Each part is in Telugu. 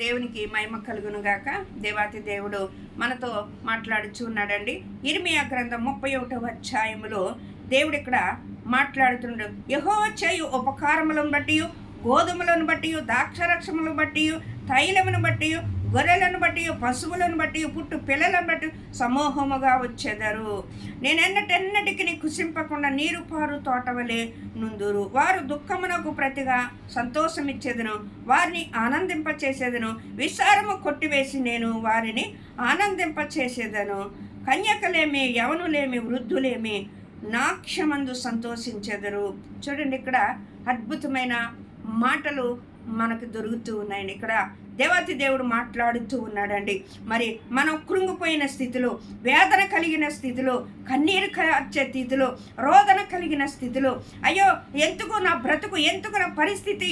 దేవునికి మహిమ కలుగును గాక. దేవాతి దేవుడు మనతో మాట్లాడుచున్నాడండి ఉన్నాడండి. ఇర్మియా గ్రంథం ముప్పై ఒకటవ అధ్యాయములో దేవుడు ఇక్కడ మాట్లాడుతున్నాడు. యహో చేయు ఉపకారములను బట్టి గోధుమలను బట్టి ద్రాక్షరక్షములను బట్టి తైలమును బట్టి గొర్రెలను బట్టి పశువులను బట్టి పుట్టు పిల్లలను బట్టి సమూహముగా వచ్చేదరు. నేనెన్నటెన్నటికి నీ కుసింపకుండా నీరు పారు తోటవలే నుందురు. వారు దుఃఖమునకు ప్రతిగా సంతోషమిచ్చేదను. వారిని ఆనందింపచేసేదను. విసారము కొట్టివేసి నేను వారిని ఆనందింపచేసేదను. కన్యకలేమి యవనులేమి వృద్ధులేమి నాక్షమందు సంతోషించెదరు. చూడండి ఇక్కడ అద్భుతమైన మాటలు మనకు దొరుకుతూ ఉన్నాయండి. ఇక్కడ దేవతి దేవుడు మాట్లాడుతూ ఉన్నాడండి. మరి మనం కృంగిపోయిన స్థితిలో వేదన కలిగిన స్థితిలో కన్నీరు కార్చే స్థితిలో రోదన కలిగిన స్థితిలో అయ్యో ఎందుకు నా బ్రతుకు ఎందుకు నా పరిస్థితి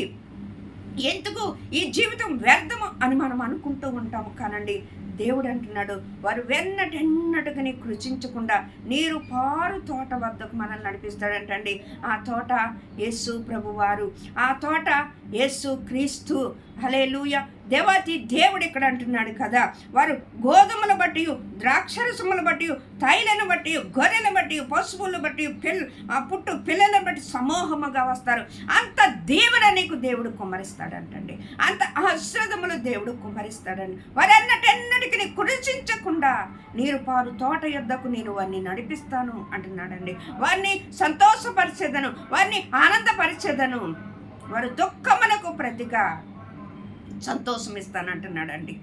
ఎందుకు ఈ జీవితం వ్యర్థము అని మనం అనుకుంటూ ఉంటాము కానండి. దేవుడు అంటున్నాడు వారు వెన్నటెన్నటికని కృషించకుండా నీరు పారు తోట వద్దకు మనల్ని నడిపిస్తాడంటండి. ఆ తోట యేసు ప్రభువారు ఆ తోట యేసు క్రీస్తు. హలే లూయ దేవాతి దేవుడు ఇక్కడ అంటున్నాడు కదా వారు గోధుమలు బట్టి ద్రాక్షరసములు బట్టి తైలను బట్టి గొర్రెలను బట్టి పశువులను బట్టి పిల్ల ఆ పుట్టు పిల్లలను బట్టి సమూహముగా వస్తారు. అంత దీవెన నీకు దేవుడు కుమ్మరిస్తాడంటండి. అంత ఆశ్రదములు దేవుడు కుమ్మరిస్తాడండి. వారన్నటెన్నటికి కురిచించకుండా నీరు పాలు తోట యొద్దకు నేను వారిని నడిపిస్తాను అంటున్నాడండి. వారిని సంతోషపరిచేదను వారిని ఆనందపరిచేదను వారు దుఃఖమునకు ప్రతిగా సంతోషం ఇస్తానంటున్నాడండి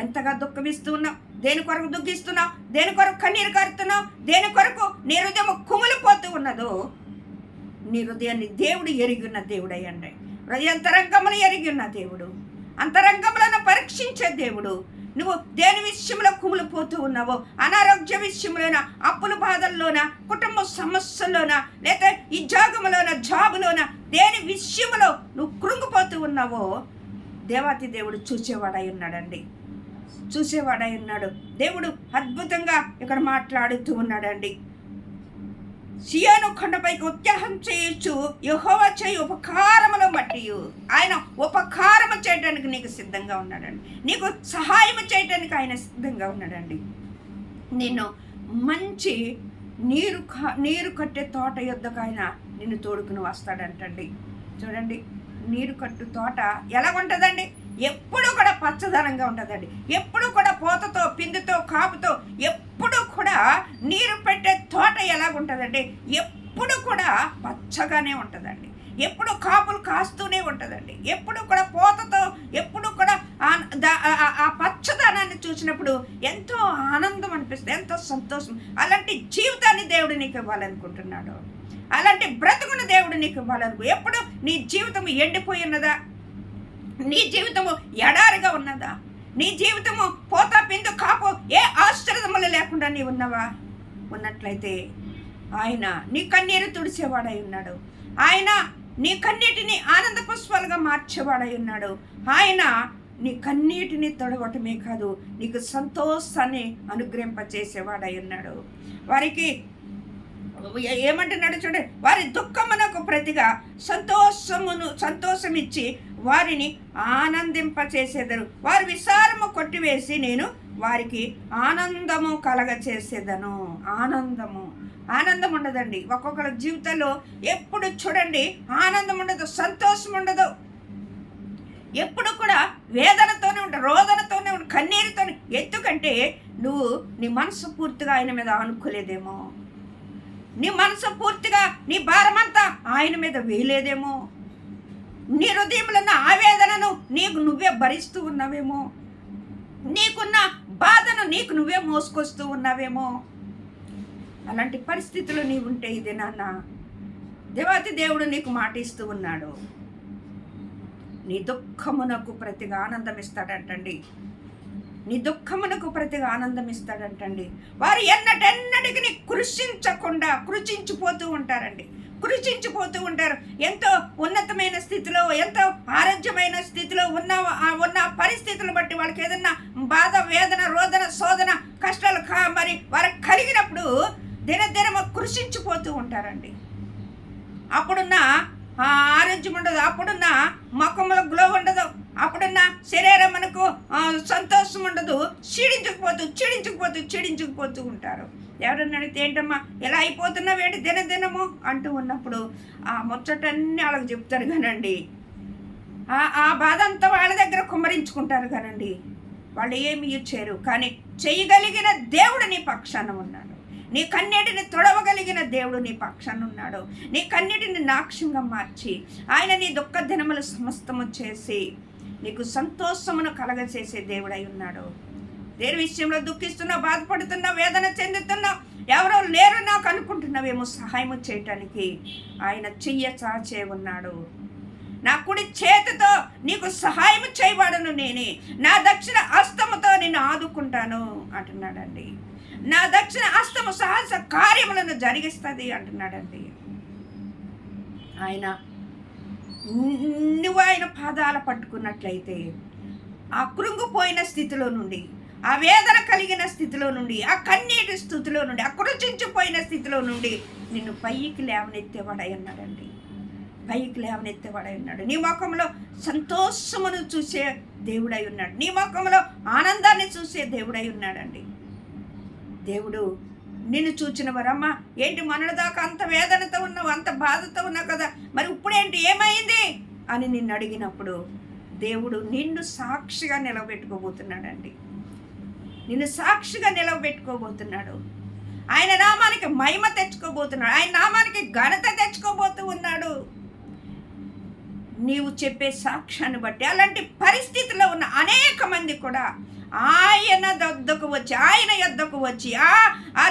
ఎంతగా దుఃఖమిస్తున్నావు? దేని కొరకు దుఃఖిస్తున్నావు? దేని కొరకు కన్నీరు కారుతున్నావు? దేని కొరకు నీ హృదయం కుమిలిపోతూ ఉన్నదో నీ హృదయాన్ని దేవుడు ఎరిగి ఉన్న దేవుడు అయ్యండి హృదయంతరంగములు ఎరిగి ఉన్న దేవుడు అంతరంగములను పరీక్షించే దేవుడు నువ్వు దేని విషయంలో కుమిలిపోతూ ఉన్నావో అనారోగ్య విషయంలోన అప్పుల బాధల్లోన కుటుంబ సమస్యల్లోన లేదా ఈ జాగములోన జాబులోన దేని విషయంలో నువ్వు కృంగిపోతూ ఉన్నావో దేవాతి దేవుడు చూసేవాడై ఉన్నాడండి. చూసేవాడై ఉన్నాడు. దేవుడు అద్భుతంగా ఇక్కడ మాట్లాడుతూ ఉన్నాడండి. సియోను కొండపైకి ఉత్సాహం చేయొచ్చు యహోవ చేయి ఉపకారములు బట్టి ఆయన ఉపకారము చేయడానికి నీకు సిద్ధంగా ఉన్నాడండి. నీకు సహాయం చేయడానికి ఆయన సిద్ధంగా ఉన్నాడండి. నిన్ను మంచి నీరు కా- నీరు కట్టే తోట యొద్దకు ఆయన నిన్ను తోడుకుని వస్తాడంటండి. చూడండి నీరు కట్టు తోట ఎలా ఉంటుందండి? ఎప్పుడు కూడా పచ్చదనంగా ఉంటుందండి. ఎప్పుడు కూడా పూతతో పిందితో కాపుతో ఎప్పుడు కూడా నీరు పెట్టే తోట ఎలాగుంటుందండి? ఎప్పుడు కూడా పచ్చగానే ఉంటుందండి. ఎప్పుడు కాపులు కాస్తూనే ఉంటుందండి. ఎప్పుడు కూడా పోతతో ఎప్పుడు కూడా ఆ- దా- ఆ- పచ్చదనాన్ని చూసినప్పుడు ఎంతో ఆనందం అనిపిస్తుంది ఎంతో సంతోషం. అలాంటి జీవితాన్ని దేవుడు నీకు ఇవ్వాలనుకుంటున్నాడు అలాంటి బ్రతుకును దేవుడు నీకు ఇవ్వాలనుకు ఎప్పుడు నీ జీవితం ఎండిపోయి ఉన్నదా? నీ జీవితము ఎడారిగా ఉన్నదా? నీ జీవితము పోతా పిందు కాపు ఏ ఆశ్చర్యములు లేకుండా నీ ఉన్నవా ఉన్నట్లయితే ఆయన నీ కన్నీరు తుడిచేవాడై ఉన్నాడు. ఆయన నీ కన్నీటిని ఆనంద పుష్పాలుగా మార్చేవాడై ఉన్నాడు. ఆయన నీ కన్నీటిని తొడవటమే కాదు నీకు సంతోషాన్ని అనుగ్రహింపచేసేవాడై ఉన్నాడు. వారికి ఏమంటున్నాడు చూడండి వారి దుఃఖమునకు ప్రతిగా సంతోషమును సంతోషమిచ్చి వారిని ఆనందింపచేసేదరు. వారి విసారము కొట్టివేసి నేను వారికి ఆనందము కలగ చేసేదను ఆనందము. ఆనందం ఉండదండి ఒక్కొక్కరి జీవితంలో ఎప్పుడు చూడండి ఆనందం ఉండదు సంతోషం ఉండదు ఎప్పుడు కూడా వేదనతోనే ఉంటా రోదనతోనే ఉంటా కన్నీరుతోనే. ఎందుకంటే నువ్వు నీ మనసు పూర్తిగా ఆయన మీద ఆనుకోలేదేమో. నీ మనసు పూర్తిగా నీ భారమంతా ఆయన మీద వేయలేదేమో. నీ హృదయంలో ఉన్న ఆవేదనను నీకు నువ్వే భరిస్తూ ఉన్నావేమో. నీకున్న నీకు నువ్వే మోసుకొస్తూ ఉన్నావేమో? అలాంటి పరిస్థితులు నీ ఉంటే ఇది నాన్న. దేవాతి దేవుడు నీకు మాట ఇస్తూ ఉన్నాడు. నీ దుఃఖమునకు ప్రతిగా ఆనందం ఇస్తాడంటండి. నీ దుఃఖమునకు ప్రతిగా ఆనందం ఇస్తాడంటండి. వారు ఎన్నటెన్నటికి నీ కృషించకుండా కృషించిపోతూ ఉంటారండి. కృషించిపోతూ ఉంటారు. ఎంతో ఉన్నతమైన స్థితిలో ఎంతో ఆరోగ్యమైన స్థితిలో ఉన్న ఉన్న పరిస్థితులు బట్టి వాళ్ళకి ఏదన్నా బాధ వేదన రోదన శోధన కష్టాలు కా మరి వారికి కలిగినప్పుడు దినదినము కృషించిపోతూ ఉంటారండి. అప్పుడున్న ఆరోగ్యం ఉండదు అప్పుడున్న ముఖంలో గ్లో ఉండదు అప్పుడున్న శరీరం మనకు సంతోషం ఉండదు క్షీణించకపోతూ క్షీణించకపోతూ క్షీణించకపోతూ ఉంటారు. ఎవరన్నా అడిగితే ఏంటమ్మా ఎలా అయిపోతున్నావు ఏంటి దినదినము అంటూ ఉన్నప్పుడు ఆ ముచ్చటన్నీ వాళ్ళకి చెప్తారు కానండి. ఆ ఆ బాధ అంతా వాళ్ళ దగ్గర కుమ్మరించుకుంటారు కానండి. వాళ్ళు ఏమి ఇచ్చారు. కానీ చేయగలిగిన దేవుడు నీ పక్షాన ఉన్నాడు. నీ కన్నీటిని తొడవగలిగిన దేవుడు నీ పక్షాన ఉన్నాడు. నీ కన్నీటిని నాక్ష్యంగా మార్చి ఆయన నీ దుఃఖ దినములు సమస్తము చేసి నీకు సంతోషమును కలగచేసే దేవుడై ఉన్నాడు. దేని విషయంలో దుఃఖిస్తున్నావు బాధపడుతున్నావు వేదన చెందుతున్నావు ఎవరో లేరు నాకు అనుకుంటున్నావేమో సహాయం చేయటానికి ఆయన చెయ్య చాచే ఉన్నాడు. నా కుడి చేతితో నీకు సహాయం చేయబడను నేనే. నా దక్షిణ అస్తముతో నిన్ను ఆదుకుంటాను అంటున్నాడండి. నా దక్షిణ అస్తము సాహస కార్యములను జరిగిస్తుంది అంటున్నాడండి. ఆయన నువ్వు ఆయన పాదాల పట్టుకున్నట్లయితే ఆ కృంగిపోయిన స్థితిలో నుండి ఆ వేదన కలిగిన స్థితిలో నుండి ఆ కన్నీటి స్థితిలో నుండి ఆ కృచించిపోయిన స్థితిలో నుండి నిన్ను పైకి లేవనెత్తేవాడై ఉన్నాడండి. పైకి లేవనెత్తేవాడై ఉన్నాడు. నీ ముఖంలో సంతోషమును చూసే దేవుడై ఉన్నాడు. నీ ముఖంలో ఆనందాన్ని చూసే దేవుడై ఉన్నాడండి. దేవుడు నిన్ను చూచిన వరమ్మా ఏంటి మనదాకా అంత వేదనతో ఉన్నావు అంత బాధతో ఉన్నావు కదా మరి ఇప్పుడేంటి ఏమైంది? అని నిన్ను అడిగినప్పుడు దేవుడు నిన్ను సాక్షిగా నిలబెట్టుకోబోతున్నాడండి. నిన్ను సాక్షిగా నిలబెట్టుకోబోతున్నాడు. ఆయన నామానికి మహిమ తెచ్చుకోబోతున్నాడు. ఆయన నామానికి ఘనత తెచ్చుకోబోతూ ఉన్నాడు. నీవు చెప్పే సాక్ష్యాన్ని బట్టి అలాంటి పరిస్థితిలో ఉన్న అనేక మంది కూడా ఆయన దద్దకు వచ్చి ఆయన యొద్దకు వచ్చి ఆ